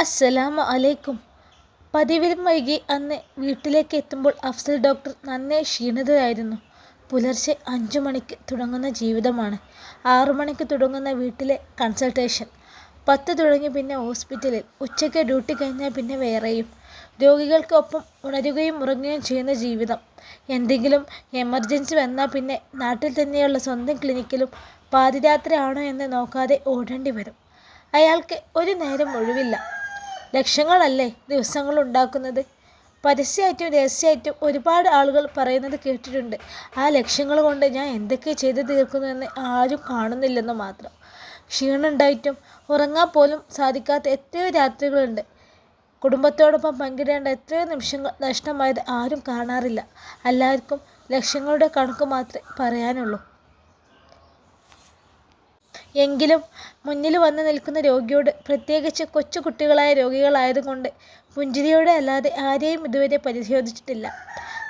അസ്സലാമു അലൈക്കും. പതിവിലും വൈകി അന്ന് വീട്ടിലേക്ക് എത്തുമ്പോൾ അഫ്സൽ ഡോക്ടർ നന്നേ ക്ഷീണിതയായിരുന്നു. പുലർച്ചെ അഞ്ചു മണിക്ക് തുടങ്ങുന്ന ജീവിതമാണ്. ആറു മണിക്ക് തുടങ്ങുന്ന വീട്ടിലെ കൺസൾട്ടേഷൻ. പത്ത് തുടങ്ങി പിന്നെ ഹോസ്പിറ്റലിൽ. ഉച്ചയ്ക്ക് ഡ്യൂട്ടി കഴിഞ്ഞാൽ പിന്നെ വേറെയും. രോഗികൾക്കൊപ്പം ഉണരുകയും ഉറങ്ങുകയും ചെയ്യുന്ന ജീവിതം. എന്തെങ്കിലും എമർജൻസി വന്നാൽ പിന്നെ നാട്ടിൽ തന്നെയുള്ള സ്വന്തം ക്ലിനിക്കിലും പാതിരാത്രി ആണോ എന്ന് നോക്കാതെ ഓടേണ്ടി വരും. അയാൾക്ക് ഒരു നേരം ഒഴിവില്ല. ലക്ഷങ്ങളല്ലേ ദിവസങ്ങൾ ഉണ്ടാക്കുന്നത്? പരസ്യമായിട്ടും രഹസ്യമായിട്ടും ഒരുപാട് ആളുകൾ പറയുന്നത് കേട്ടിട്ടുണ്ട്. ആ ലക്ഷ്യങ്ങൾ കൊണ്ട് ഞാൻ എന്തൊക്കെ ചെയ്തു തീർക്കുന്നു എന്ന് ആരും കാണുന്നില്ലെന്ന് മാത്രം. ക്ഷീണമുണ്ടായിട്ടും ഉറങ്ങാൻ പോലും സാധിക്കാത്ത എത്രയോ രാത്രികളുണ്ട്. കുടുംബത്തോടൊപ്പം പങ്കിടേണ്ട എത്രയോ നിമിഷങ്ങൾ നഷ്ടമായത് ആരും കാണാറില്ല. എല്ലാവർക്കും ലക്ഷ്യങ്ങളുടെ കണക്ക് മാത്രമേ പറയാനുള്ളൂ. എങ്കിലും മുന്നിൽ വന്നു നിൽക്കുന്ന രോഗിയോട് പ്രത്യേകിച്ച് കൊച്ചു കുട്ടികളായ രോഗികളായതുകൊണ്ട് പുഞ്ചിരിയോടെ അല്ലാതെ ആരെയും ഇതുവരെ പരിശോധിച്ചിട്ടില്ല.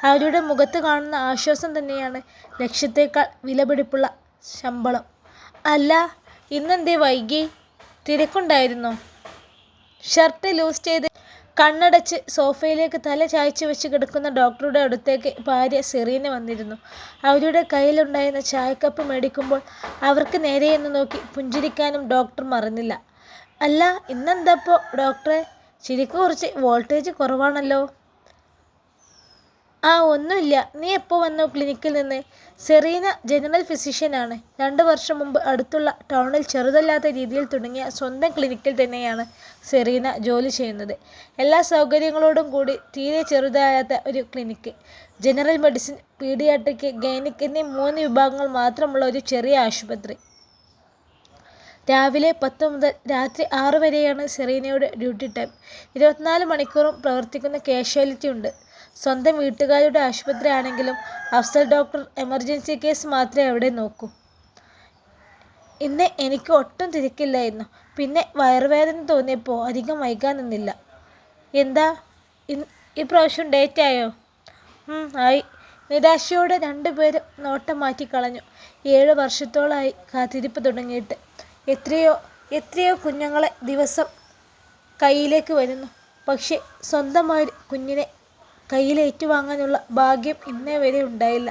അവരുടെ മുഖത്ത് കാണുന്ന ആശ്വാസം തന്നെയാണ് ലക്ഷ്യത്തേക്കാൾ വിലപിടിപ്പുള്ള ശമ്പളം. അല്ല ഇന്നെന്തേ വൈകി? തിരക്കുണ്ടായിരുന്നോ? ഷർട്ട് ലൂസ് ചെയ്ത് കണ്ണടച്ച് സോഫയിലേക്ക് തല ചായ്ച്ചു വെച്ച് കിടക്കുന്ന ഡോക്ടറുടെ അടുത്തേക്ക് ഭാര്യ സെറീന വന്നിരുന്നു. അവരുടെ കയ്യിലുണ്ടായിരുന്ന ചായക്കപ്പ് മേടിക്കുമ്പോൾ അവർക്ക് നേരെയെന്ന് നോക്കി പുഞ്ചിരിക്കാനും ഡോക്ടർ മറന്നില്ല. അല്ല ഇന്നെന്താപ്പോ ഡോക്ടറെ? ചിരിക്ക് കുറച്ച് വോൾട്ടേജ് കുറവാണല്ലോ. ആ ഒന്നുമില്ല. നീ എപ്പോൾ വന്നു ക്ലിനിക്കിൽ നിന്ന്? സെറീന ജനറൽ ഫിസിഷ്യനാണ് രണ്ട് വർഷം മുമ്പ് അടുത്തുള്ള ടൗണിൽ ചെറുതല്ലാത്ത രീതിയിൽ തുടങ്ങിയ സ്വന്തം ക്ലിനിക്കിൽ തന്നെയാണ് സെറീന ജോലി ചെയ്യുന്നത്. എല്ലാ സൗകര്യങ്ങളോടും കൂടി തീരെ ചെറുതാകാത്ത ഒരു clinic general medicine paediatric gynaec എന്നീ മൂന്ന് വിഭാഗങ്ങൾ മാത്രമുള്ള ഒരു ചെറിയ ആശുപത്രി. രാവിലെ പത്ത് മുതൽ രാത്രി ആറ് വരെയാണ് സെറീനയുടെ ഡ്യൂട്ടി ടൈം. ഇരുപത്തിനാല് മണിക്കൂറും പ്രവർത്തിക്കുന്ന കാഷ്വാലിറ്റി ഉണ്ട്. സ്വന്തം വീട്ടുകാരുടെ ആശുപത്രി ആണെങ്കിലും അഫ്സൽ ഡോക്ടർ എമർജൻസി കേസ് മാത്രമേ അവിടെ നോക്കൂ. ഇന്ന് എനിക്ക് ഒട്ടും തിരക്കില്ലായിരുന്നു. പിന്നെ വയറുവേദന തോന്നിയപ്പോൾ അധികം വൈകാൻ നിന്നില്ല. എന്താ? ഈ പ്രാവശ്യം ഡേറ്റ് ആയോ? ആയി. നിരാശയോടെ രണ്ടുപേരും നോട്ടം മാറ്റിക്കളഞ്ഞു ഏഴ് വർഷത്തോളമായി കാത്തിരിപ്പ് തുടങ്ങിയിട്ട്. എത്രയോ എത്രയോ കുഞ്ഞുങ്ങളെ ദിവസം കയ്യിലേക്ക് വരുന്നു. പക്ഷേ സ്വന്തമായി കുഞ്ഞിനെ കയ്യിൽ ഏറ്റുവാങ്ങാനുള്ള ഭാഗ്യം ഇന്നേ വരെ ഉണ്ടായില്ല.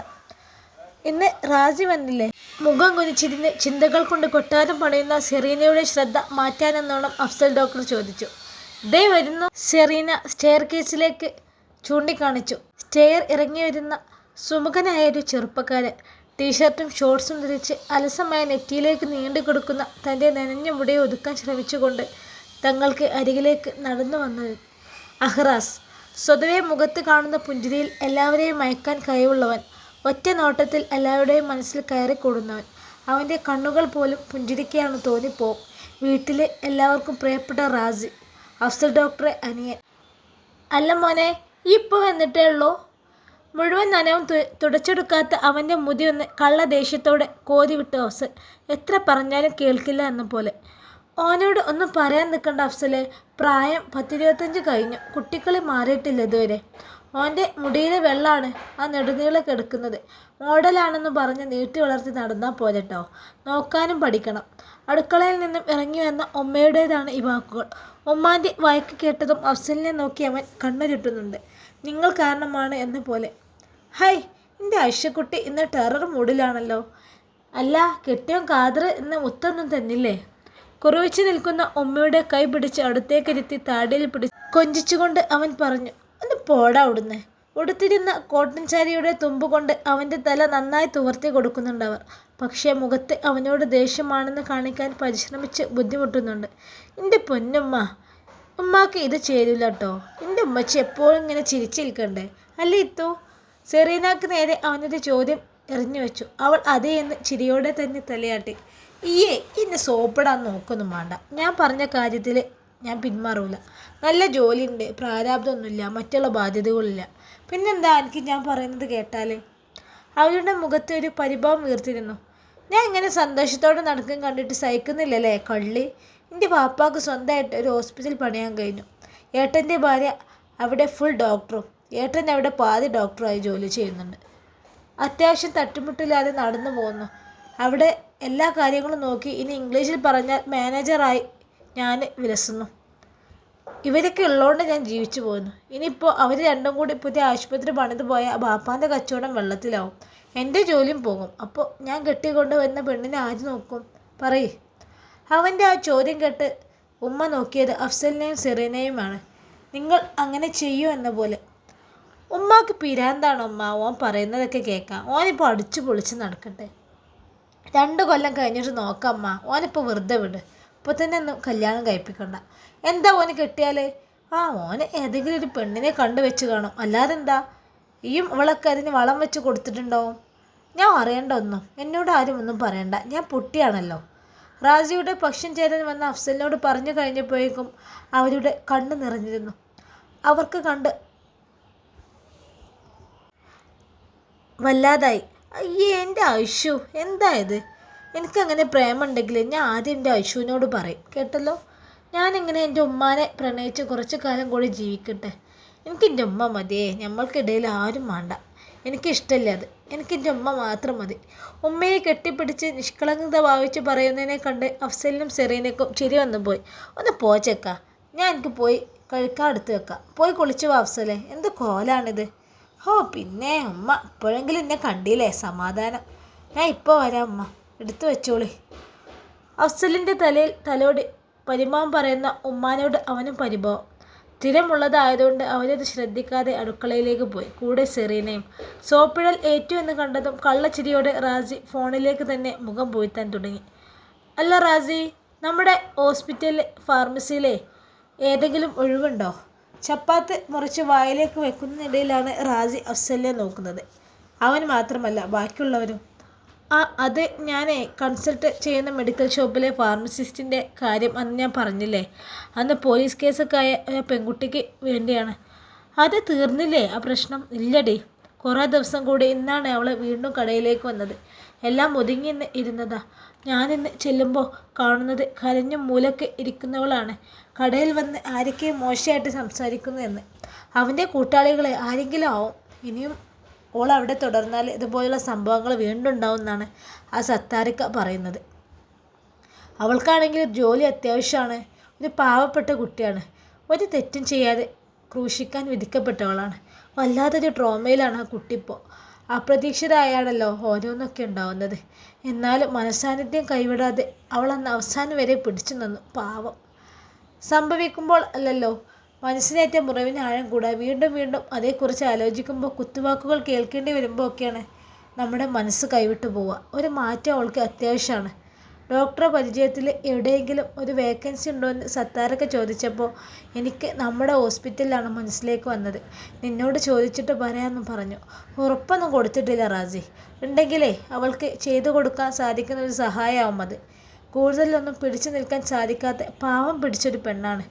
ഇന്ന് റാജി വന്നില്ലേ? മുഖം കുനിച്ചിരുന്ന് ചിന്തകൾ കൊണ്ട് കൊട്ടാരം പണയുന്ന സെറീനയുടെ ശ്രദ്ധ മാറ്റാനെന്നോണം അഫ്സൽ ഡോക്ടർ ചോദിച്ചു. ദേ വരുന്നു. സെറീന സ്റ്റെയർ കേസിലേക്ക് ചൂണ്ടിക്കാണിച്ചു. സ്റ്റെയർ ഇറങ്ങി വരുന്ന സുമുഖനായ ഒരു ചെറുപ്പക്കാരൻ. ടീഷർട്ടും ഷോർട്സും ധരിച്ച് അലസമായ നെറ്റിയിലേക്ക് നീണ്ടു കൊടുക്കുന്ന തന്റെ നനഞ്ഞ മുടിയെ ഒതുക്കാൻ ശ്രമിച്ചുകൊണ്ട് തങ്ങൾക്ക് അരികിലേക്ക് നടന്നു വന്നത് അഹ്റാസ്. സ്വതവേ മുഖത്ത് കാണുന്ന പുഞ്ചിരിയിൽ എല്ലാവരെയും മയക്കാൻ കഴിവുള്ളവൻ ഒറ്റ നോട്ടത്തിൽ എല്ലാവരുടെയും മനസ്സിൽ കയറി കൂടുന്നവൻ അവന്റെ കണ്ണുകൾ പോലും പുഞ്ചിരിക്കുകയാണ് തോന്നിപ്പോവും വീട്ടിലെ എല്ലാവർക്കും പ്രിയപ്പെട്ട റാസി അഫ്സൽ ഡോക്ടറെ അനിയൻ. അല്ല മോനെ ഈ ഇപ്പോൾ വന്നിട്ടേ ഉള്ളൂ? മുഴുവൻ നനവും തുടച്ചെടുക്കാത്ത അവന്റെ മുതി ഒന്ന് കള്ള ദേഷ്യത്തോടെ കോതി വിട്ടു അഫ്സൽ. എത്ര പറഞ്ഞാലും കേൾക്കില്ല എന്ന പോലെ. ഓനോട് ഒന്ന് പറയാൻ നിൽക്കണ്ട അഫ്സലെ. പ്രായം പത്തിരുപത്തഞ്ച് കഴിഞ്ഞു. കുട്ടിക്കളി മാറിയിട്ടില്ല ഇതുവരെ. ഓന്റെ മുടിയിലെ വെള്ളമാണ് ആ നെടുനീളെ കിടക്കുന്നത്. മോഡലാണെന്ന് പറഞ്ഞ് നീട്ടി വളർത്തി നടന്നാൽ പോലെട്ടോ നോക്കാനും പഠിക്കണം. അടുക്കളയിൽ നിന്നും ഇറങ്ങി വന്ന ഉമ്മയുടേതാണ് ഈ വാക്കുകൾ. ഉമ്മാന്റെ വയക്ക് കേട്ടതും അഫ്സലിനെ നോക്കി അവൻ കണ്ണുരുട്ടുന്നുണ്ട്. നിങ്ങൾ കാരണമാണ് എന്ന പോലെ. ഹൈ എന്റെ ഐഷ്യക്കുട്ടി ഇന്ന് ടെറർ മൂഡിലാണല്ലോ. അല്ല കെട്ടിയോ കാതർ ഇന്ന് മുത്തൊന്നും തന്നില്ലേ? കുറുവിച്ച് നിൽക്കുന്ന ഉമ്മയുടെ കൈ പിടിച്ച് അടുത്തേക്കിരുത്തി താടിയിൽ പിടിച്ച് കൊഞ്ചിച്ചുകൊണ്ട് അവൻ പറഞ്ഞു ഒന്ന് പോടാ അവിടുന്ന്. ഉടുത്തിരുന്ന കോട്ടൻ ചാരിയുടെ തുമ്പ് കൊണ്ട് അവന്റെ തല നന്നായി തുവർത്തി കൊടുക്കുന്നുണ്ടവർ. പക്ഷേ മുഖത്ത് അവനോട് ദേഷ്യമാണെന്ന് കാണിക്കാൻ പരിശ്രമിച്ച് ബുദ്ധിമുട്ടുന്നുണ്ട്. എന്റെ പൊന്നുമ്മ ഉമ്മാക്ക് ഇത് ചേരില്ല കേട്ടോ എന്റെ ഉമ്മച്ചി എപ്പോഴും ഇങ്ങനെ ചിരിച്ചിരിക്കണ്ടേ അല്ലേ ഇത്തു? സെറീനാക്ക് നേരെ അവനൊരു ചോദ്യം എറിഞ്ഞു വെച്ചു അവൾ അതേ എന്ന് ചിരിയോടെ തന്നെ തലയാട്ടി. ഈയേ ഇന്ന് സോപ്പിടാൻ നോക്കൊന്നും വേണ്ട. ഞാൻ പറഞ്ഞ കാര്യത്തിൽ ഞാൻ പിന്മാറൂല. നല്ല ജോലിയുണ്ട് പ്രാരാബ്ദമൊന്നുമില്ല മറ്റുള്ള ബാധ്യതകളില്ല. പിന്നെന്താ എനിക്ക് ഞാൻ പറയുന്നത് കേട്ടാൽ അവരുടെ മുഖത്ത് ഒരു പരിഭവം വീർത്തിരുന്നു. ഞാൻ ഇങ്ങനെ സന്തോഷത്തോടെ നടക്കും കണ്ടിട്ട് സഹിക്കുന്നില്ലല്ലേ കള്ളി? എന്റെ പാപ്പാക്ക് സ്വന്തമായിട്ട് ഒരു ഹോസ്പിറ്റൽ പണിയാൻ കഴിഞ്ഞു. ഏട്ടന്റെ ഭാര്യ അവിടെ ഫുൾ ഡോക്ടറും ഏട്ടൻ അവിടെ പാതി ഡോക്ടറായി ജോലി ചെയ്യുന്നുണ്ട്. അത്യാവശ്യം തട്ടുമുട്ടില്ലാതെ നടന്നു പോകുന്നു. അവിടെ എല്ലാ കാര്യങ്ങളും നോക്കി ഇനി ഇംഗ്ലീഷിൽ പറഞ്ഞാൽ മാനേജറായി ഞാൻ വിലസുന്നു. ഇവരൊക്കെ ഉള്ളതുകൊണ്ട് ഞാൻ ജീവിച്ചു പോകുന്നു ഇനിയിപ്പോൾ അവർ രണ്ടും കൂടി പുതിയ ആശുപത്രി പണിത് പോയ ബാപ്പാന്റെ കച്ചവടം വെള്ളത്തിലാവും. എന്റെ ജോലിയും പോകും. അപ്പോൾ ഞാൻ കെട്ടിക്കൊണ്ട് വരുന്ന പെണ്ണിനെ ആര് നോക്കും? പറയ്. അവന്റെ ആ ചോദ്യം കേട്ട് ഉമ്മ നോക്കിയത് അഫ്സലിനെയും സെറീനയുമാണ്. നിങ്ങൾ അങ്ങനെ ചെയ്യൂ എന്ന പോലെ. ഉമ്മാക്ക് പിരാന്താണ് ഉമ്മ. ഓൻ പറയുന്നതൊക്കെ കേൾക്കാം ഓനിപ്പോൾ അടിച്ചു പൊളിച്ച് നടക്കട്ടെ. രണ്ട് കൊല്ലം കഴിഞ്ഞിട്ട് നോക്കമ്മ. ഓനിപ്പോൾ വെറുതെ വിട്. ഇപ്പോൾ തന്നെ ഒന്നും കല്യാണം കഴിപ്പിക്കണ്ട. എന്താ ഓന് കെട്ടിയാൽ ആ ഓന് ഏതെങ്കിലും ഒരു പെണ്ണിനെ കണ്ടു വെച്ച് കാണും. അല്ലാതെ എന്താ? ഈയും അവളൊക്കെ അതിന് വളം വെച്ച് കൊടുത്തിട്ടുണ്ടാവും. ഞാൻ അറിയണ്ട ഒന്നും. എന്നോട് ആരും ഒന്നും പറയണ്ട. ഞാൻ പൊട്ടിയാണല്ലോ. റാജിയുടെ പക്ഷം ചേരാൻ വന്ന അഫ്സലിനോട് പറഞ്ഞു കഴിഞ്ഞപ്പോഴേക്കും അവരുടെ കണ്ണ് നിറഞ്ഞിരുന്നു. അവർക്ക് കണ്ട് വല്ലാതായി. അയ്യേ എന്റെ ഐഷു എന്താ ഇത്? എനിക്കങ്ങനെ പ്രേമുണ്ടെങ്കിൽ ഞാൻ ആദ്യം എന്റെ ഐഷുവിനോട് പറയും. കേട്ടല്ലോ? ഞാനിങ്ങനെ എന്റെ ഉമ്മാനെ പ്രണയിച്ച് കുറച്ച് കാലം കൂടി ജീവിക്കട്ടെ. എനിക്ക് എന്റെ ഉമ്മ മതിയേ. നമ്മൾക്കിടയിൽ ആരും വേണ്ട എനിക്കിഷ്ടമില്ല അത്. എനിക്ക് എന്റെ ഉമ്മ മാത്രം മതി. ഉമ്മയെ കെട്ടിപ്പിടിച്ച് നിഷ്കളങ്കത ഭാവിച്ച് പറയുന്നതിനെ കണ്ട് അഫ്സലിനും സെറീനക്കും ചിരി വന്നു പോയി. ഒന്ന് പോച്ചേക്ക. ഞാൻ എനിക്ക് പോയി കഴിക്കാൻ എടുത്ത് വെക്കാം. പോയി കുളിച്ചു വാ അഫ്സലെ? എന്ത് കോലാണിത്? ഓ പിന്നെ ഉമ്മ ഇപ്പോഴെങ്കിലും എന്നെ കണ്ടില്ലേ? സമാധാനം. ഞാൻ ഇപ്പോൾ വരാം ഉമ്മ. എടുത്തു വെച്ചോളി. അഫ്സലിന്റെ തലയിൽ തലോടി പരിഭവം പറയുന്ന ഉമ്മാനോട് അവനും പരിഭവം. സ്ഥിരമുള്ളതായതുകൊണ്ട് അവനത് ശ്രദ്ധിക്കാതെ അടുക്കളയിലേക്ക് പോയി. കൂടെ സെറീനയും സോപ്പിഴൽ ഏറ്റു എന്ന് കണ്ടതും കള്ളച്ചിരിയോടെ റാസി ഫോണിലേക്ക് തന്നെ മുഖം പോയിത്താൻ തുടങ്ങി. അല്ല റാസി നമ്മുടെ ഹോസ്പിറ്റലിലെ ഫാർമസിയിലെ ഏതെങ്കിലും ഒഴിവുണ്ടോ? ചപ്പാത്ത് മുറിച്ച് വായിലേക്ക് വെക്കുന്നതിനിടയിലാണ് റാജി അഫ്സലിനെ നോക്കുന്നത്. അവൻ മാത്രമല്ല ബാക്കിയുള്ളവരും. ആ അത് ഞാനേ കൺസൾട്ട് ചെയ്യുന്ന മെഡിക്കൽ ഷോപ്പിലെ ഫാർമസിസ്റ്റിന്റെ കാര്യം അന്ന് ഞാൻ പറഞ്ഞില്ലേ? അന്ന് പോലീസ് കേസൊക്കെ ആയ പെൺകുട്ടിക്ക് വേണ്ടിയാണ്. അത് തീർന്നില്ലേ? ആ പ്രശ്നം ഇല്ലടി. കുറേ ദിവസം കൂടി ഇന്നാണ് അവൾ വീണ്ടും കടയിലേക്ക് വന്നത്. എല്ലാം ഒതുങ്ങി നിന്ന് ഇരുന്നതാ. ഞാനിന്ന് ചെല്ലുമ്പോൾ കാണുന്നത് കരഞ്ഞ മൂലൊക്കെ ഇരിക്കുന്നവളാണ്. കടയിൽ വന്ന് ആരൊക്കെ മോശമായിട്ട് സംസാരിക്കുന്നു എന്ന്. അവന്റെ കൂട്ടാളികളെ ആരെങ്കിലും ആവും. ഇനിയും ഓൾ അവിടെ തുടർന്നാൽ ഇതുപോലുള്ള സംഭവങ്ങൾ വീണ്ടും ഉണ്ടാവുമെന്നാണ് ആ സത്താരിക്ക പറയുന്നത്. അവൾക്കാണെങ്കിൽ ജോലി അത്യാവശ്യമാണ്. ഒരു പാവപ്പെട്ട കുട്ടിയാണ്. ഒരു തെറ്റും ചെയ്യാതെ ക്രൂശിക്കാൻ വിധിക്കപ്പെട്ടവളാണ്. വല്ലാത്തൊരു ട്രോമയിലാണ് ആ കുട്ടിപ്പോൾ അപ്രതീക്ഷിതമായാണല്ലോ ഓരോന്നൊക്കെ ഉണ്ടാവുന്നത്. എന്നാലും മനസാന്നിധ്യം കൈവിടാതെ അവൾ അന്ന് അവസാനം വരെ പിടിച്ചു നിന്നു. പാവം. സംഭവിക്കുമ്പോൾ അല്ലല്ലോ. മനസ്സിനേറ്റ മുറിവിന് ആഴം കൂടാ. വീണ്ടും വീണ്ടും അതേക്കുറിച്ച് ആലോചിക്കുമ്പോൾ കുത്തുവാക്കുകൾ കേൾക്കേണ്ടി വരുമ്പോൾ ഒക്കെയാണ് നമ്മുടെ മനസ്സ് കൈവിട്ടു പോവുക. ഒരു മാറ്റം അവൾക്ക് അത്യാവശ്യമാണ്. ഡോക്ടറെ പരിചയത്തിൽ എവിടെയെങ്കിലും ഒരു വേക്കൻസി ഉണ്ടോ എന്ന് സത്താരൊക്കെ ചോദിച്ചപ്പോൾ എനിക്ക് നമ്മുടെ ഹോസ്പിറ്റലിലാണ് മനസ്സിലേക്ക് വന്നത്. നിന്നോട് ചോദിച്ചിട്ട് പറയാമെന്ന് പറഞ്ഞു. ഉറപ്പൊന്നും കൊടുത്തിട്ടില്ല റാജി ഉണ്ടെങ്കിലേ അവൾക്ക് ചെയ്തു കൊടുക്കാൻ സാധിക്കുന്ന ഒരു സഹായമാവും അത്. കൂടുതലൊന്നും പിടിച്ചു നിൽക്കാൻ സാധിക്കാത്ത പാവം പിടിച്ചൊരു പെണ്ണാണ്.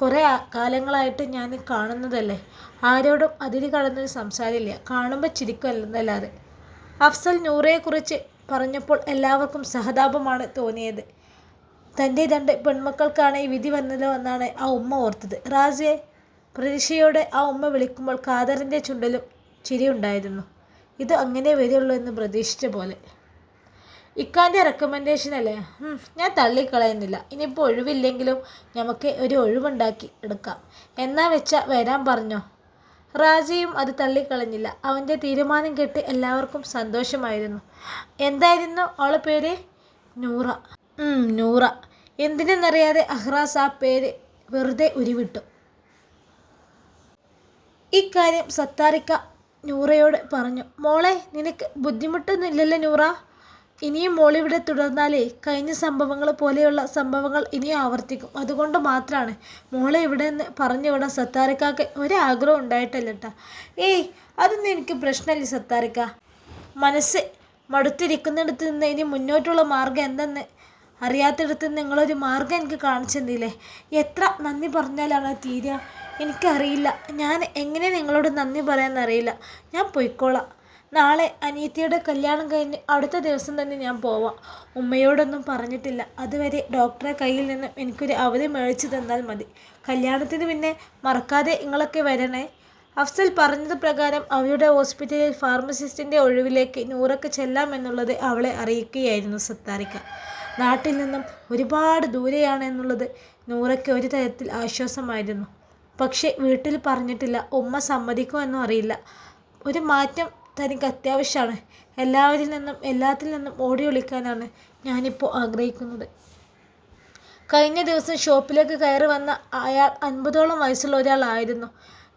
കുറേ കാലങ്ങളായിട്ട് ഞാൻ കാണുന്നതല്ലേ? ആരോടും അതിരി കടന്നൊരു സംസാരമില്ല കാണുമ്പോൾ ചിരിക്കുമല്ലെന്നല്ലാതെ അഫ്സൽ നൂറയെക്കുറിച്ച് പറഞ്ഞപ്പോൾ എല്ലാവർക്കും സഹതാപമാണ് തോന്നിയത്. തന്റെ രണ്ട് പെൺമക്കൾക്കാണ് ഈ വിധി വന്നല്ലോ എന്നാണ് ആ ഉമ്മ ഓർത്തത്. റാസിയെ പ്രതീക്ഷയോടെ ആ ഉമ്മ വിളിക്കുമ്പോൾ ഖാദറിന്റെ ചുണ്ടലും ചിരിയുണ്ടായിരുന്നു ഇത് അങ്ങനെ വരികയുള്ളൂ എന്ന് പ്രതീക്ഷിച്ച പോലെ. ഇക്കാന്റെ റെക്കമെൻഡേഷൻ അല്ലേ? ഞാൻ തള്ളിക്കളയുന്നില്ല. ഇനിയിപ്പോൾ ഒഴിവില്ലെങ്കിലും നമുക്ക് ഒരു ഒഴിവുണ്ടാക്കി എടുക്കാം. എന്നാ വെച്ചാൽ വരാൻ പറഞ്ഞോ? റാജിയും അത് തള്ളിക്കളഞ്ഞില്ല. അവന്റെ തീരുമാനം കേട്ട് എല്ലാവർക്കും സന്തോഷമായിരുന്നു. എന്തായിരുന്നു അവളെ പേര്? നൂറ. നൂറ. എന്തിനെന്നറിയാതെ അഹ്റാസ് ആ പേര് വെറുതെ ഉരുവിട്ടു. ഇക്കാര്യം സത്താറിക്ക നൂറയോട് പറഞ്ഞു. മോളെ നിനക്ക് ബുദ്ധിമുട്ടൊന്നുമില്ലല്ലോ നൂറ? ഇനിയും മോളിവിടെ തുടർന്നാലേ കഴിഞ്ഞ സംഭവങ്ങൾ പോലെയുള്ള സംഭവങ്ങൾ ഇനിയും ആവർത്തിക്കും. അതുകൊണ്ട് മാത്രമാണ് മോളെ ഇവിടെ നിന്ന് പറഞ്ഞു വിടാൻ സത്താരക്കാക്ക് ഒരാഗ്രഹം ഉണ്ടായിട്ടല്ല കേട്ടോ ഏയ് അതൊന്നും എനിക്ക് പ്രശ്നമില്ല സത്താരക്ക. മനസ്സ് മടുത്തിരിക്കുന്നിടത്ത് നിന്ന് ഇനി മുന്നോട്ടുള്ള മാർഗം എന്തെന്ന് അറിയാത്തിടത്ത് നിങ്ങളൊരു മാർഗം എനിക്ക് കാണിച്ചു തന്നില്ലേ? എത്ര നന്ദി പറഞ്ഞാലാണ് തീരുക? എനിക്കറിയില്ല. ഞാൻ എങ്ങനെ നിങ്ങളോട് നന്ദി പറയാമെന്നറിയില്ല. ഞാൻ പൊയ്ക്കോളാം. നാളെ അനിയത്തിയുടെ കല്യാണം കഴിഞ്ഞ് അടുത്ത ദിവസം തന്നെ ഞാൻ പോവാം. ഉമ്മയോടൊന്നും പറഞ്ഞിട്ടില്ല. അതുവരെ ഡോക്ടറെ കയ്യിൽ നിന്നും എനിക്കൊരു അവധി മേടിച്ചു തന്നാൽ മതി. കല്യാണത്തിന് പിന്നെ മറക്കാതെ നിങ്ങളൊക്കെ വരണേ. അഫ്സൽ പറഞ്ഞത് പ്രകാരം അവരുടെ ഹോസ്പിറ്റലിൽ ഫാർമസിസ്റ്റിന്റെ ഒഴിവിലേക്ക് നൂറൊക്കെ ചെല്ലാമെന്നുള്ളത് അവളെ അറിയിക്കുകയായിരുന്നു സത്താരിക്ക. നാട്ടിൽ നിന്നും ഒരുപാട് ദൂരെയാണ് എന്നുള്ളത് നൂറയ്ക്ക് ഒരു തരത്തിൽ ആശ്വാസമായിരുന്നു. പക്ഷേ വീട്ടിൽ പറഞ്ഞിട്ടില്ല. ഉമ്മ സമ്മതിക്കുമെന്നും അറിയില്ല. ഒരു മാറ്റം തനിക്ക് അത്യാവശ്യമാണ്. എല്ലാവരിൽ നിന്നും എല്ലാത്തിൽ നിന്നും ഓടി ഒളിക്കാനാണ് ഞാനിപ്പോൾ ആഗ്രഹിക്കുന്നത്. കഴിഞ്ഞ ദിവസം ഷോപ്പിലേക്ക് കയറി വന്ന അയാൾ അൻപതോളം വയസ്സുള്ള ഒരാളായിരുന്നു.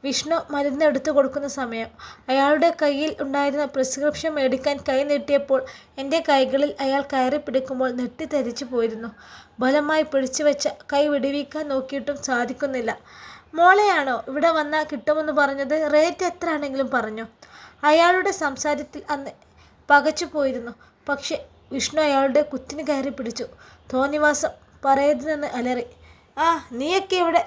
വിഷ്ണു മരുന്ന് എടുത്തു കൊടുക്കുന്ന സമയം. അയാളുടെ കയ്യിൽ ഉണ്ടായിരുന്ന പ്രിസ്ക്രിപ്ഷൻ മേടിക്കാൻ കൈ നീട്ടിയപ്പോൾ എന്റെ കൈകളിൽ അയാൾ കയറി പിടിക്കുമ്പോൾ തരിച്ചു പോയിരുന്നു. ബലമായി പിടിച്ചു വെച്ച കൈ വിടുവിക്കാൻ നോക്കിയിട്ടും സാധിക്കുന്നില്ല. മോളെയാണോ ഇവിടെ വന്നാൽ കിട്ടുമെന്ന് പറഞ്ഞത്? റേറ്റ് എത്ര ആണെങ്കിലും പറഞ്ഞു. അയാളുടെ സംസാരത്തിൽ അന്ന് പകച്ചു പോയിരുന്നു പക്ഷെ വിഷ്ണു അയാളുടെ കുത്തിന് കയറി പിടിച്ചു. തോന്നിവാസം പറയരുതെന്ന് അലറി. ആ നീയൊക്കെ ഇവിടെ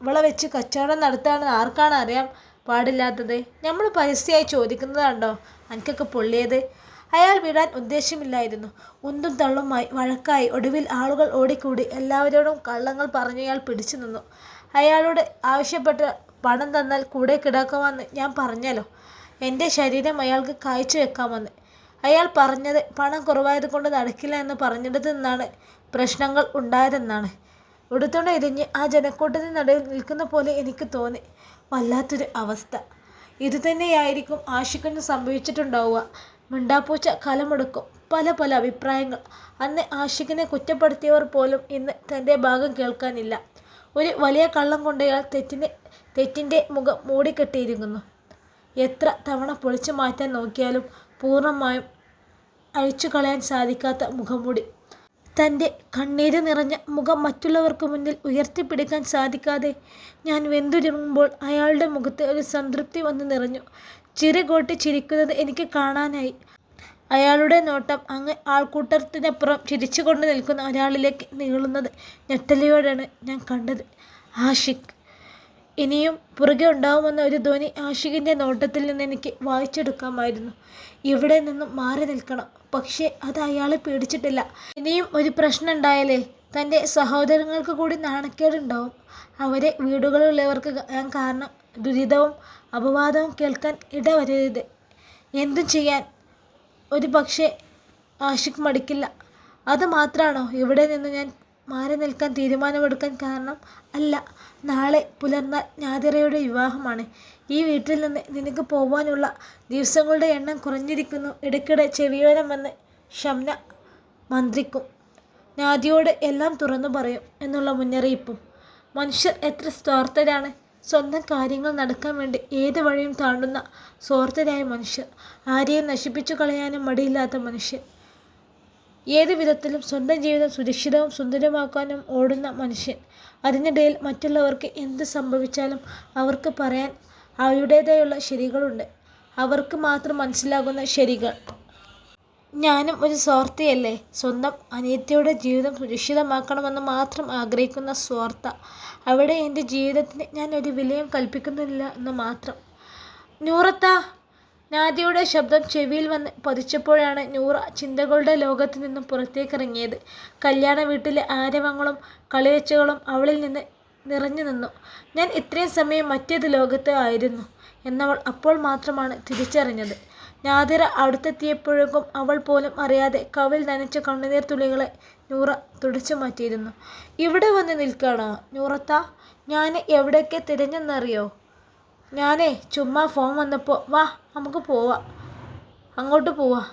ഇവളെ വെച്ച് കച്ചവടം നടത്താണെന്ന് ആർക്കാണ് അറിയാൻ പാടില്ലാത്തത്? നമ്മൾ പരസ്യമായി ചോദിക്കുന്നതാണ്ടോ? എനിക്കൊക്കെ പൊള്ളിയത്? അയാൾ വിടാൻ ഉദ്ദേശമില്ലായിരുന്നു. ഉന്തും തള്ളുമായി വഴക്കായി ഒടുവിൽ ആളുകൾ ഓടിക്കൂടി എല്ലാവരോടും കള്ളങ്ങൾ പറഞ്ഞു അയാൾ പിടിച്ചു നിന്നു അയാളോട് ആവശ്യപ്പെട്ട പണം തന്നാൽ കൂടെ കിടക്കുമെന്ന് ഞാൻ പറഞ്ഞല്ലോ. എന്റെ ശരീരം അയാൾക്ക് കാഴ്ച വെക്കാമെന്ന്. അയാൾ പറഞ്ഞത് പണം കുറവായത് കൊണ്ട് നടക്കില്ല എന്ന് പറഞ്ഞിടത്ത് നിന്നാണ് പ്രശ്നങ്ങൾ ഉണ്ടായതെന്നാണ്. ഉടുത്തുണ ഇരിഞ്ഞ് ആ ജനക്കൂട്ടത്തിന് നടുവിൽ നിൽക്കുന്ന പോലെ എനിക്ക് തോന്നി. വല്ലാത്തൊരു അവസ്ഥ. ഇതുതന്നെയായിരിക്കും ആഷിക്കിന് സംഭവിച്ചിട്ടുണ്ടാവുക. മിണ്ടാപ്പൂച്ച കലമെടുക്കും. പല പല അഭിപ്രായങ്ങൾ. അന്ന് ആഷിക്കിനെ കുറ്റപ്പെടുത്തിയവർ പോലും ഇന്ന് തന്റെ ഭാഗം കേൾക്കാനില്ല. ഒരു വലിയ കള്ളം കൊണ്ടയാൾ തെറ്റിനെ തെറ്റിന്റെ മുഖം മൂടിക്കെട്ടിയിരിക്കുന്നു. എത്ര തവണ പൊളിച്ചു മാറ്റാൻ നോക്കിയാലും പൂർണമായും അഴിച്ചു കളയാൻ സാധിക്കാത്ത മുഖംമൂടി. തന്റെ കണ്ണീര് നിറഞ്ഞ മുഖം മറ്റുള്ളവർക്ക് മുന്നിൽ ഉയർത്തിപ്പിടിക്കാൻ സാധിക്കാതെ ഞാൻ വെന്തുരുങ്ങുമ്പോൾ അയാളുടെ മുഖത്ത് ഒരു സംതൃപ്തി വന്ന് നിറഞ്ഞു. ചിറകോട്ടി ചിരിക്കുന്നത് എനിക്ക് കാണാനായി. അയാളുടെ നോട്ടം അങ്ങ് ആൾക്കൂട്ടത്തിനപ്പുറം ചിരിച്ചുകൊണ്ട് നിൽക്കുന്ന ഒരാളിലേക്ക് നീളുന്നത് ഞെട്ടലിയോടെയാണ് ഞാൻ കണ്ടത്. ആഷിഖ് ഇനിയും പുറകെ ഉണ്ടാവുമെന്ന ഒരു ധ്വനി ആഷിഖിന്റെ നോട്ടത്തിൽ നിന്ന് എനിക്ക് വായിച്ചെടുക്കാമായിരുന്നു. ഇവിടെ നിന്നും മാറി നിൽക്കണം. പക്ഷേ അത് അയാളെ പേടിച്ചിട്ടില്ല. ഇനിയും ഒരു പ്രശ്നം ഉണ്ടായാലേ തന്റെ സഹോദരങ്ങൾക്ക് കൂടി നാണക്കേടുണ്ടാവും. അവരെ വീടുകളിലുള്ളവർക്ക് ഞാൻ കാരണം ദുരിതവും അപവാദവും കേൾക്കാൻ ഇടവരരുത്. എന്തും ചെയ്യാൻ ഒരു പക്ഷേ ആഷിഖ് മടിക്കില്ല. അത് മാത്രമാണോ ഇവിടെ നിന്ന് ഞാൻ മാറി നിൽക്കാൻ തീരുമാനമെടുക്കാൻ കാരണം അല്ല. നാളെ പുലർന്നാൽ ഞാതിറയുടെ വിവാഹമാണ്. ഈ വീട്ടിൽ നിന്ന് നിനക്ക് പോകാനുള്ള ദിവസങ്ങളുടെ എണ്ണം കുറഞ്ഞിരിക്കുന്നു. ഇടയ്ക്കിടെ ചെവിയോരം വന്ന് ഷംന മന്ത്രിക്കും നാദിയോട് എല്ലാം തുറന്നു പറയും എന്നുള്ള മുന്നറിയിപ്പും. മനുഷ്യർ എത്ര സ്വാർത്ഥരാണ്. സ്വന്തം കാര്യങ്ങൾ നടക്കാൻ വേണ്ടി ഏത് വഴിയും താണ്ടുന്ന സ്വാർത്ഥരായ മനുഷ്യർ. ആരെയും നശിപ്പിച്ചു കളയാനും മടിയില്ലാത്ത മനുഷ്യർ. ഏത് വിധത്തിലും സ്വന്തം ജീവിതം സുരക്ഷിതവും സുന്ദരമാക്കാനും ഓടുന്ന മനുഷ്യൻ. അതിനിടയിൽ മറ്റുള്ളവർക്ക് എന്ത് സംഭവിച്ചാലും അവർക്ക് പറയാൻ അവരുടേതായുള്ള ശരികളുണ്ട്. അവർക്ക് മാത്രം മനസ്സിലാകുന്ന ശരികൾ. ഞാനും ഒരു സ്വാർത്ഥയല്ലേ? സ്വന്തം അനിയത്തിയുടെ ജീവിതം സുരക്ഷിതമാക്കണമെന്ന് മാത്രം ആഗ്രഹിക്കുന്ന സ്വാർത്ഥ. അവിടെ എന്റെ ജീവിതത്തിന് ഞാൻ ഒരു വിലയും കൽപ്പിക്കുന്നില്ല എന്ന് മാത്രം. നൂറത്ത നാദിയുടെ ശബ്ദം ചെവിയിൽ വന്ന് പതിച്ചപ്പോഴാണ് നൂറ ചിന്തകളുടെ ലോകത്ത് നിന്നും പുറത്തേക്കിറങ്ങിയത്. കല്യാണ വീട്ടിലെ ആരവങ്ങളും കളിയച്ചകളും അവളിൽ നിന്ന് നിറഞ്ഞു നിന്നു. ഞാൻ ഇത്രയും സമയം മറ്റേത് ലോകത്ത് ആയിരുന്നു എന്നവൾ അപ്പോൾ മാത്രമാണ് തിരിച്ചറിഞ്ഞത്. നാദിറ അടുത്തെത്തിയപ്പോഴേക്കും അവൾ പോലും അറിയാതെ കവിൽ നനച്ച കണ്ണുനീർ തുള്ളികളെ നൂറ തുടച്ചു മാറ്റിയിരുന്നു. ഇവിടെ വന്ന് നിൽക്കണോ നൂറത്ത? ഞാൻ എവിടെയൊക്കെ തിരഞ്ഞെന്നറിയോ? ഞാനേ ചുമ്മാ ഫോൺ വന്നപ്പോൾ വാ നമുക്ക് പോവാം. അങ്ങോട്ട് പോവാം.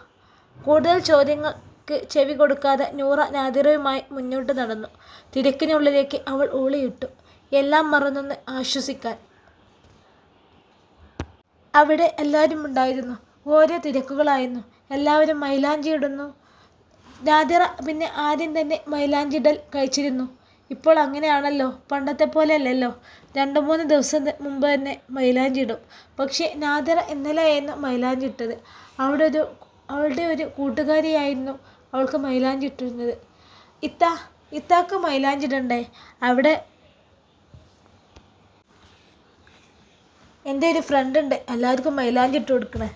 കൂടുതൽ ചോദ്യങ്ങൾക്ക് ചെവി കൊടുക്കാതെ നൂറ നാദിറയുമായി മുന്നോട്ട് നടന്നു. തിരക്കിനുള്ളിലേക്ക് അവൾ ഊളിയിട്ടു. എല്ലാം മറന്നൊന്ന് ആശ്വസിക്കാൻ. അവിടെ എല്ലാവരും ഉണ്ടായിരുന്നു. ഓരോ തിരക്കുകളായിരുന്നു. എല്ലാവരും മൈലാഞ്ചി ഇടുന്നു. നാദിറ പിന്നെ ആദ്യം തന്നെ മൈലാഞ്ചിടൽ കഴിച്ചിരുന്നു. ഇപ്പോൾ അങ്ങനെയാണല്ലോ. പണ്ടത്തെ പോലെ അല്ലല്ലോ രണ്ട് മൂന്ന് ദിവസം മുമ്പ് തന്നെ മൈലാഞ്ചി ഇടും. പക്ഷേ നാദിറ ഇന്നലെയായിരുന്നു മൈലാഞ്ചി ഇട്ടത്. അവിടെ ഒരു അവളുടെ ഒരു കൂട്ടുകാരിയായിരുന്നു അവൾക്ക് മൈലാഞ്ചി ഇട്ടിരുന്നത്. ഇത്ത ഇത്താക്ക് മൈലാഞ്ചി ഇടണ്ടേ? അവിടെ എന്റെ ഒരു ഫ്രണ്ട് ഉണ്ട്. എല്ലാവർക്കും മൈലാഞ്ചി ഇട്ട് കൊടുക്കണേ.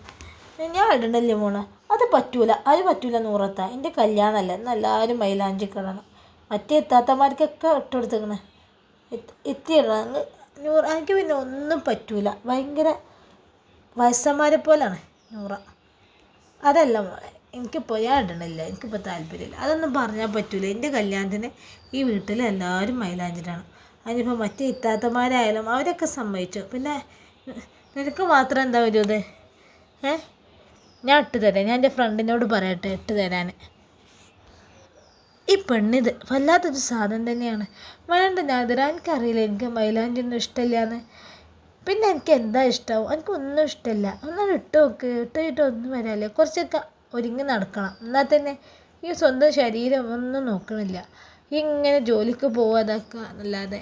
ഞാൻ ഇടണ്ടല്ലേ മോണ് അത് പറ്റൂല. അത് പറ്റൂല നൂറത്താ എന്റെ കല്യാണമല്ല. എന്നെല്ലാവരും മൈലാഞ്ചി കിടണം മറ്റേ എത്താത്തമാർക്കൊക്കെ ഇട്ട് കൊടുത്തേക്കണേ എത്തിയുള്ള നൂറ എനിക്ക് പിന്നെ ഒന്നും പറ്റൂല. ഭയങ്കര വയസ്സന്മാരെ പോലാണ് നൂറ. അതല്ല എനിക്കിപ്പോൾ ഞാൻ ഇടണില്ല. എനിക്കിപ്പോൾ താല്പര്യമില്ല. അതൊന്നും പറഞ്ഞാൽ പറ്റൂല. എന്റെ കല്യാണത്തിന് ഈ വീട്ടിൽ എല്ലാവരും മൈലാഞ്ചിട്ടാണ് അതിനിപ്പോൾ മറ്റേ ഇത്താത്തമാരായാലും അവരൊക്കെ സമ്മതിച്ചു. പിന്നെ നിനക്ക് മാത്രം എന്താ ഇത്? ഏ? ഞാൻ ഇട്ട് തരാം. ഞാൻ എന്റെ ഫ്രണ്ടിനോട് പറയട്ടെ ഇട്ട് തരാൻ ഈ പെണ്ണിത് വല്ലാത്തൊരു സാധനം തന്നെയാണ്. വേണ്ട നാദിറ എനിക്കറിയില്ല എനിക്ക് മൈലാഞ്ചി ഒന്നും ഇഷ്ടമില്ലാന്ന്. പിന്നെ എനിക്ക് എന്താ ഇഷ്ടമാവും എനിക്ക് ഒന്നും ഇഷ്ടമില്ല. ഒന്നും ഇട്ട് നോക്ക്. ഇട്ട് ഇട്ട് ഒന്നും വരാല്ലേ കുറച്ചൊക്കെ ഒരുങ്ങി നടക്കണം. എന്നാൽ തന്നെ ഈ സ്വന്തം ശരീരം ഒന്നും നോക്കണില്ല. ഇങ്ങനെ ജോലിക്ക് പോവാതാക്കുക എന്നല്ലാതെ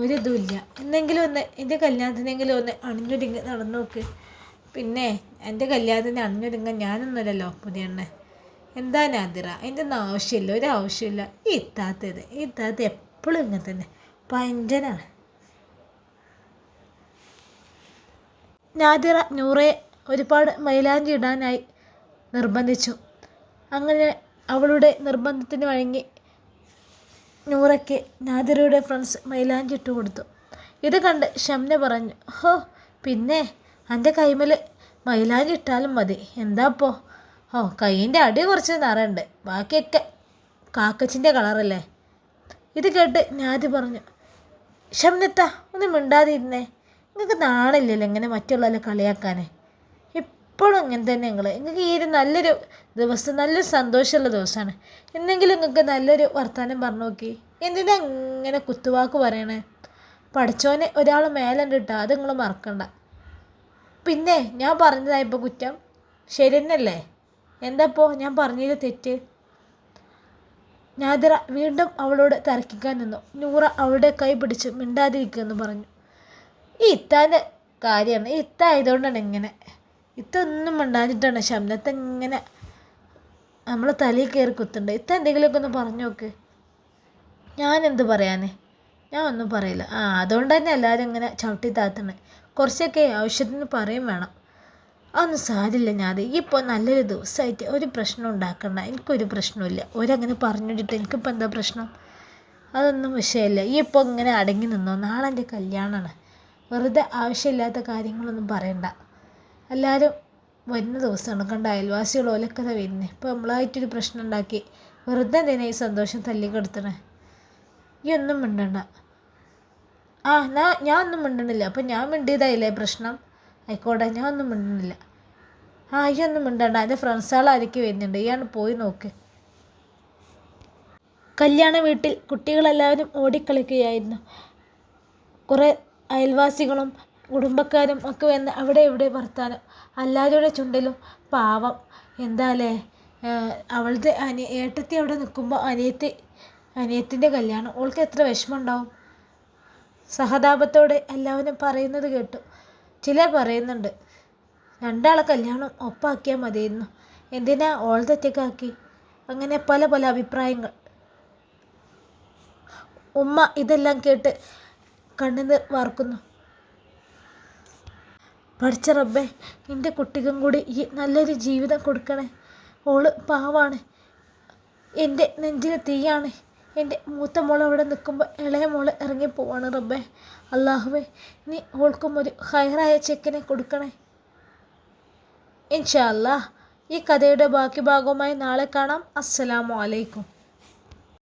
ഒരിതുമില്ല എന്തെങ്കിലും ഒന്ന് എന്റെ കല്യാണത്തിനെങ്കിലും ഒന്ന് അണിഞ്ഞൊരുങ്ങി നടന്നു നോക്ക്. പിന്നെ എന്റെ കല്യാണത്തിന് അണിഞ്ഞൊരുങ്ങാൻ ഞാനൊന്നുമല്ലല്ലോ പുതിയ എണ്ണ എന്താ നാദിറ? അതിന്റെ ഒന്നും ആവശ്യമില്ല. ഒരാവശ്യമില്ല ഈ ഇത്താത്തത് എപ്പോഴും ഇങ്ങനെ തന്നെ. പഞ്ചനാണ് നാദിറ നൂറെ ഒരുപാട് മൈലാഞ്ചി ഇടാനായി നിർബന്ധിച്ചു. അങ്ങനെ അവളുടെ നിർബന്ധത്തിന് വഴങ്ങി നൂറയ്ക്ക് നാദിറയുടെ ഫ്രണ്ട്സ് മൈലാഞ്ചി ഇട്ട് കൊടുത്തു. ഇത് കണ്ട് ഷംന പറഞ്ഞു ഹോ പിന്നെ എന്റെ കൈമൽ മൈലാഞ്ചി ഇട്ടാലും മതി. എന്താ എന്താപ്പോ? ഓ കൈന്റെ അടി കുറച്ച് നിറയുണ്ട്. ബാക്കിയൊക്കെ കാക്കച്ചിന്റെ കളറല്ലേ? ഇത് കേട്ട് ഞാതി പറഞ്ഞു ഷംനത്ത ഒന്ന് മിണ്ടാതിരുന്നേ. നിങ്ങൾക്ക് നാണില്ലല്ലോ ഇങ്ങനെ മറ്റുള്ളവരെ കളിയാക്കാനേ. ഇപ്പോഴും ഇങ്ങനെ തന്നെ നിങ്ങൾ നിങ്ങൾക്ക് ഈ ഒരു നല്ലൊരു ദിവസം നല്ലൊരു സന്തോഷമുള്ള ദിവസമാണ്. എന്നെങ്കിലും നിങ്ങൾക്ക് നല്ലൊരു വർത്തമാനം പറഞ്ഞു നോക്കി. എന്തിനാ ഇങ്ങനെ കുത്തുവാക്ക് പറയണേ? പഠിച്ചോനെ ഒരാൾ മേലുണ്ട് കേട്ടോ അത് നിങ്ങൾ മറക്കണ്ട. പിന്നെ ഞാൻ പറഞ്ഞതായിപ്പോൾ കുറ്റം. ശരി തന്നെയല്ലേ? എന്താപ്പോ? ഞാൻ പറഞ്ഞതിൽ തെറ്റ്? നാദിറ വീണ്ടും അവളോട് തർക്കിക്കാൻ നിന്നു. നൂറ അവളുടെ കൈ പിടിച്ച് മിണ്ടാതിരിക്കുമെന്ന് പറഞ്ഞു. ഈ ഇത്താന്റെ കാര്യമാണ്. ഈ ഇത്ത ആയതുകൊണ്ടാണ് ഇങ്ങനെ. ഇത്ത ഒന്നും മിണ്ടാഞ്ഞിട്ടാണ് ശബ്ദത്തെ ഇങ്ങനെ നമ്മളെ തലയിൽ കയറി കുത്തുണ്ട് ഇത്ത എന്തെങ്കിലുമൊക്കെ ഒന്ന് പറഞ്ഞു നോക്ക്. ഞാൻ എന്ത് പറയാനേ? ഞാൻ ഒന്നും പറയില്ല. ആ അതുകൊണ്ട് തന്നെ എല്ലാവരും ഇങ്ങനെ ചവിട്ടി താത്തണേ കുറച്ചൊക്കെ ആവശ്യത്തിന് പറയും വേണം. അതൊന്നും സാരില്ല ഞാൻ ഇപ്പോൾ നല്ലൊരു ദിവസമായിട്ട് ഒരു പ്രശ്നം ഉണ്ടാക്കണ്ട. എനിക്കൊരു പ്രശ്നമില്ല ഒരങ്ങനെ പറഞ്ഞിട്ട് എനിക്കിപ്പോൾ എന്താ പ്രശ്നം? അതൊന്നും വിഷയമില്ല ഈ ഇപ്പോൾ ഇങ്ങനെ അടങ്ങി നിന്നോ? നാളെ എന്റെ കല്യാണമാണ് വെറുതെ ആവശ്യമില്ലാത്ത കാര്യങ്ങളൊന്നും പറയണ്ട. എല്ലാവരും വരുന്ന ദിവസമാണ്. കണ്ട അയൽവാസികൾ ഓലൊക്കെ വരുന്നത് ഇപ്പോൾ നമ്മളായിട്ടൊരു പ്രശ്നം ഉണ്ടാക്കി വെറുതെ എന്തിനാ ഈ സന്തോഷം തല്ലിക്കെടുത്തണേ ഈ ഒന്നും മിണ്ടണ്ട. ആ ഞാൻ ഞാൻ ഒന്നും മിണ്ടണില്ല. അപ്പം ഞാൻ മിണ്ടിയതായില്ലേ പ്രശ്നം? ആയിക്കോട്ടെ ഞാൻ ഒന്നും മിണ്ടുന്നില്ല. ആ ഈ ഒന്നും മിണ്ടണ്ട. എന്റെ ഫ്രണ്ട്സുകളായിരിക്കും വരുന്നുണ്ട്. ഇയാണ് പോയി നോക്ക്. കല്യാണ വീട്ടിൽ കുട്ടികളെല്ലാവരും ഓടിക്കളിക്കുകയായിരുന്നു. കുറേ അയൽവാസികളും കുടുംബക്കാരും ഒക്കെ വന്ന് അവിടെ ഇവിടെ വർത്താനം. എല്ലാവരുടെ ചുണ്ടിലും പാവം. എന്താലേ അവളുടെ അനി ഏട്ടത്തി അവിടെ നിൽക്കുമ്പോൾ അനിയത്തി അനിയത്തിന്റെ കല്യാണം. ഓൾക്ക് എത്ര വിഷമം ഉണ്ടാവും? സഹതാപത്തോടെ എല്ലാവരും പറയുന്നത് കേട്ടു. ചിലർ പറയുന്നുണ്ട് രണ്ടാളെ കല്യാണം ഒപ്പാക്കിയാൽ മതിയായിരുന്നു എന്തിനാ ഓൾ തെറ്റക്കാക്കി അങ്ങനെ പല പല അഭിപ്രായങ്ങൾ. ഉമ്മ ഇതെല്ലാം കേട്ട് കണ്ണുനീർ വാർക്കുന്നു. പഠിച്ച റബ്ബേ എന്റെ കുട്ടിക്കും കൂടി ഈ നല്ലൊരു ജീവിതം കൊടുക്കണേ. ഓൾ പാവാണ്. എന്റെ നെഞ്ചിന് തീയാണ്. എന്റെ മൂത്ത മോൾ അവിടെ നിൽക്കുമ്പോൾ ഇളയ മോൾ ഇറങ്ങിപ്പോവാണ് റബ്ബേ. അള്ളാഹുവേ നീ ഓൾക്കും ഒരു ഹയറായ ചെക്കിനെ കൊടുക്കണേ. ഇൻഷാ ഈ കഥയുടെ ബാക്കി ഭാഗവുമായി നാളെ കാണാം. അസ്സലാമു അലൈക്കും.